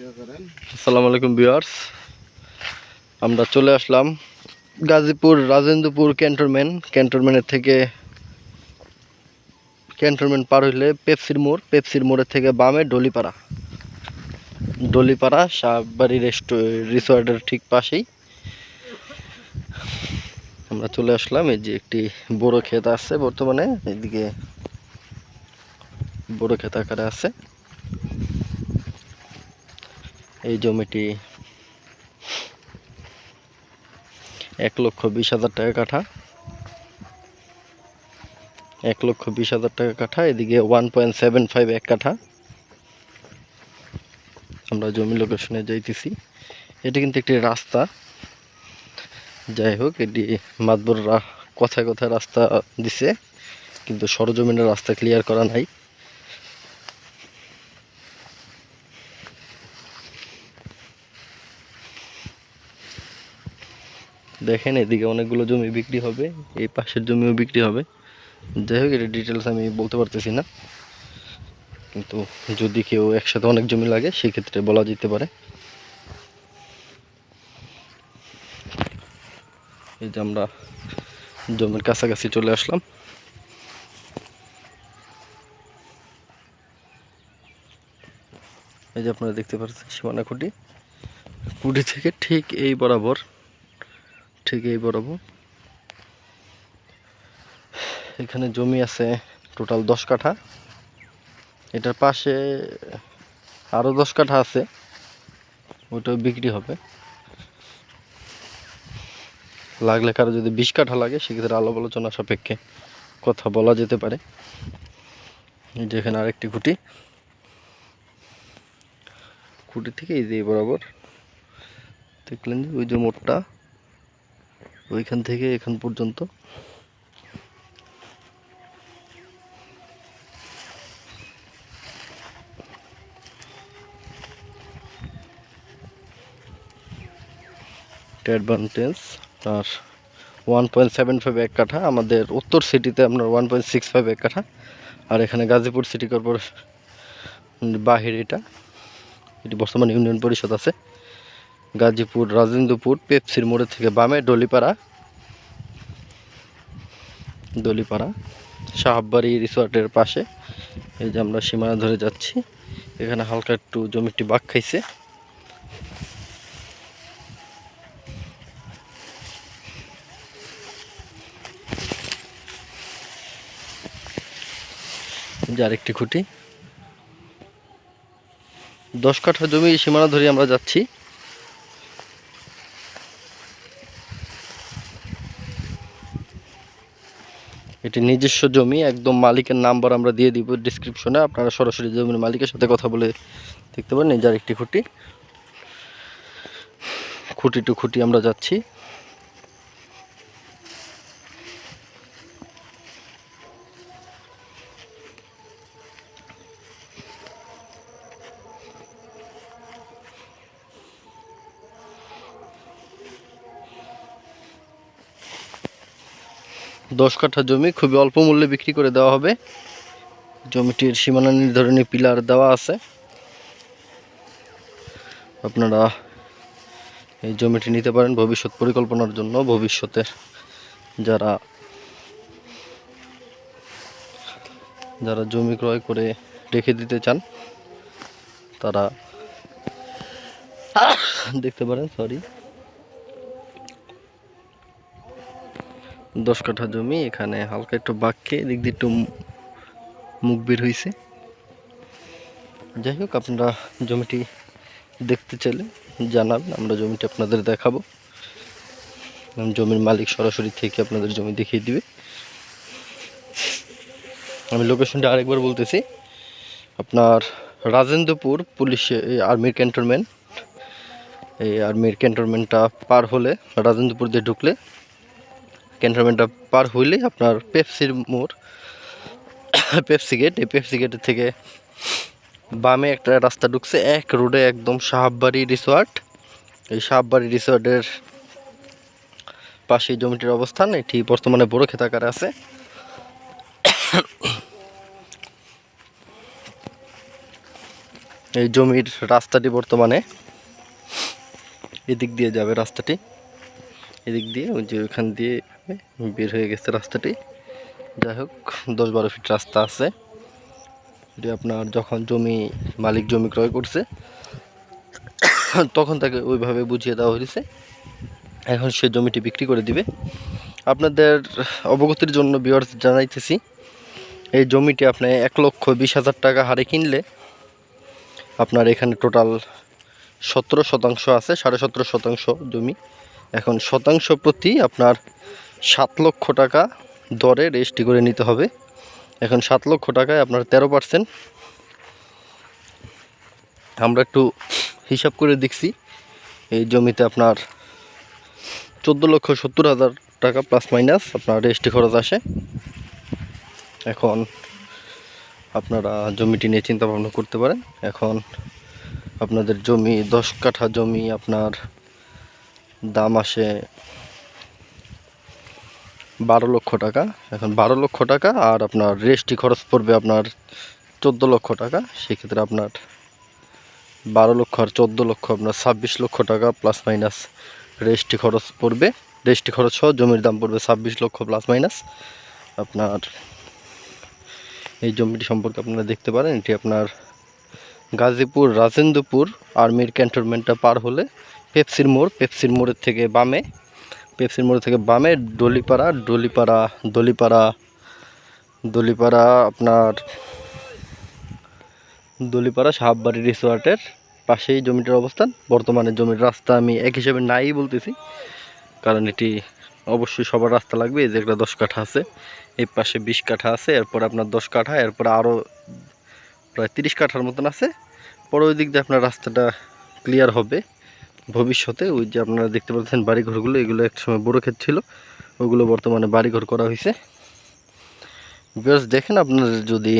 আসসালামু আলাইকুম ভিউয়ার্স। আমরা চলে আসলাম গাজীপুর রাজেন্দ্রপুর ক্যান্টনমেন্ট। ক্যান্টনমেন্টের থেকে ক্যান্টনমেন্ট পার হইলে পেপসির মোড়। পেপসির মোড়ের থেকে বামে ডলিপাড়া। ডলিপাড়া শাহবাড়ি রেস্টো রিসোর্টের ঠিক পাশেই। আমরা চলে আসলাম। এই যে একটি বড় ক্ষেত আছে বর্তমানে। এদিকে বড় ক্ষেত আকারে আছে। এই জমিটি এক লক্ষ বিশ হাজার টাকা কাঠা। এক লক্ষ বিশ হাজার টাকা কাঠা, এদিকে ওয়ান পয়েন্ট সেভেন ফাইভ এক কাঠা। আমরা জমি লোকেশনে যাইতেছি। এটি কিন্তু একটি রাস্তা। যাই হোক, এটি মাতবররা কথায় কথায় রাস্তা দিছে, কিন্তু সরজমিনের রাস্তা ক্লিয়ার করা নাই। দেখেন, এদিকে অনেকগুলো জমি বিক্রি হবে, এই পাশের জমিও বিক্রি হবে। যাই হোক, এটা ডিটেলস আমি বলতে পারতেছি না। কিন্তু যদি কেউ একসাথে অনেক জমি লাগে, সেক্ষেত্রে বলা যেতে পারে। এই যে আমরা জমির কাছাকাছি চলে আসলাম। এই যে আপনারা দেখতে পাচ্ছেন, সীমানা খুঁটি। খুঁটি থেকে ঠিক এই বরাবর ঠিক এই বরাবর। এখানে জমি আছে টোটাল দশ কাঠা। এটার পাশে আরও দশ কাঠা আছে। ওইটাও বিক্রি হবে। লাগলে কারও যদি বিশ কাঠা লাগে, সেক্ষেত্রে আলো আলোচনা সাপেক্ষে কথা বলা যেতে পারে। এই যে এখানে আরেকটি খুঁটি। খুঁটি থেকে এই যে বরাবর। দেখলেন যে ওই যে মোড়টা ওইখান থেকে এখান পর্যন্ত। অ্যাডভান্টেজ আর ওয়ান পয়েন্ট সেভেন ফাইভ এক কাঠা। আমাদের উত্তর সিটিতে আপনার ওয়ান পয়েন্ট সিক্স ফাইভ এক কাঠা। আর এখানে গাজীপুর সিটি কর্পোরেশন বাহির এটা। এটি বর্তমান ইউনিয়ন পরিষদ আছে। গাজীপুর, রাজেন্দ্রপুর, পেপসির মোড়ের থেকে বামে, ডলিপাড়া। দলিপাড়া, সাহাববাড়ি রিসোর্টের পাশে। এই যে আমরা সীমানা ধরে যাচ্ছি। এখানে হালকা একটু জমিটি বাঘ খাইছে। এই যে আরেকটি খুঁটি। দশ কাঠা জমি সীমানা ধরে আমরা যাচ্ছি। এটি নিজস্ব জমি, একদম মালিকের নাম্বার আমরা দিয়ে দিব ডিসক্রিপশনে আপনারা সরাসরি জমির মালিকের সাথে কথা বলে দেখতে পারেন নিজের একটি খুঁটি। খুঁটি টু খুঁটি আমরা যাচ্ছি। দশ কাঠা জমি খুবই অল্প মূল্যে বিক্রি করে দেওয়া হবে। জমিটির সীমানা নির্ধারণী পিলার দেওয়া আছে। আপনারা এই জমিটি নিতে পারেন ভবিষ্যৎ পরিকল্পনার জন্য। ভবিষ্যতে যারা যারা জমি ক্রয় করে রেখে দিতে চান, তারা দেখতে পারেন সরি দশ কাঠা জমি, এখানে হালকা একটু বাক্যে এদিক দিয়ে একটু মুখ বের হয়েছে যাই হোক, আপনারা জমিটি দেখতে চাইলে জানাবেন, আমরা জমিটি আপনাদের দেখাবো। জমির মালিক সরাসরি থেকে আপনাদের জমি দেখিয়ে দিবে। আমি লোকেশনটা আরেকবার বলতেছি, আপনার রাজেন্দ্রপুর পুলিশ আর্মির ক্যান্টনমেন্ট। এই আর্মির ক্যান্টনমেন্টটা পার হলে রাজেন্দ্রপুর দিয়ে ঢুকলে ক্যান্টনমেন্টটা পার হইলেই আপনার পেপসির মোড়। পেপসি গেট এই পেপসি গেটের থেকে বামে একটা রাস্তা ঢুকছে, এক রোডে একদম সাহাববাড়ি রিসোর্ট এই সাহাববাড়ি রিসোর্টের পাশে জমিটির অবস্থান, এটি বর্তমানে বড় খেতাকারে আছে। এই জমির রাস্তাটি বর্তমানে এদিক দিয়ে যাবে রাস্তাটি। এদিক দিয়ে, ওই যে ওইখান দিয়ে বের হয়ে গেছে রাস্তাটি। যাই হোক দশ বারো ফিট রাস্তা আছে। এটি আপনার যখন জমি, মালিক জমি ক্রয় করছে, তখন তাকে ওইভাবে বুঝিয়ে দেওয়া হয়েছে। এখন সে জমিটি বিক্রি করে দিবে। আপনাদের অবগতির জন্য বিয়ার্স জানাইতেছি, এই জমিটি আপনি এক লক্ষ বিশ হাজার টাকা হারে কিনলে আপনার এখানে টোটাল সতেরো শতাংশ আছে, সাড়ে সতেরো শতাংশ জমি। এখন শতাংশ প্রতি আপনার সাত লক্ষ টাকা দরে রেজিস্ট্রি করে নিতে হবে। এখন সাত লক্ষ টাকায় আপনার তেরো পার্সেন্ট। আমরা একটু হিসাব করে দেখছি। এই জমিতে আপনার চোদ্দ লক্ষ সত্তর হাজার টাকা প্লাস মাইনাস আপনার রেজিস্ট্রি খরচ আসে। এখন আপনারা জমিটি নিয়ে চিন্তা ভাবনা করতে পারেন। এখন আপনাদের জমি, দশ কাঠা জমি আপনার দাম আসে বারো লক্ষ টাকা। এখন বারো লক্ষ টাকা আর আপনার রেজিস্ট্রি খরচ পড়বে আপনার চোদ্দ লক্ষ টাকা। সেক্ষেত্রে আপনার বারো লক্ষ আর চোদ্দ লক্ষ, আপনার ছাব্বিশ লক্ষ টাকা প্লাস মাইনাস রেজিস্ট্রি খরচ পড়বে। রেজিস্ট্রি খরচ সহ জমির দাম পড়বে ছাব্বিশ লক্ষ প্লাস মাইনাস আপনার এই জমিটি সম্পর্কে আপনারা দেখতে পারেন। এটি আপনার গাজীপুর, রাজেন্দ্রপুর, আর্মির ক্যান্টনমেন্টটা পার হলে পেপসির মোড়, পেপসির মোড়ের থেকে বামে, পেপসির মোড় থেকে বামে, ডলিপাড়া ডলিপাড়া দলিপাড়া দলিপাড়া আপনার দলিপাড়া সাহাববাড়ি রিসোর্টের পাশেই জমিটার অবস্থান। বর্তমানে জমির রাস্তা আমি এক হিসেবে নাই বলতেছি, কারণ এটি অবশ্যই সবার রাস্তা লাগবে। এই যে একটা দশ কাঠা আছে, এই পাশে বিশ কাঠা আছে, এরপর আপনার দশ কাঠা, এরপর আরও প্রায় তিরিশ কাঠার মতন আছে। পরে ওই দিক দিয়ে আপনার রাস্তাটা ক্লিয়ার হবে। ভবিষ্যতে, ওই যে আপনারা দেখতে পাচ্ছেন বাড়িঘরগুলো, এগুলো এক সময় বড়ো ক্ষেত ছিল, ওগুলো বর্তমানে বাড়িঘর করা হয়েছে। বিকজ দেখেন আপনার যদি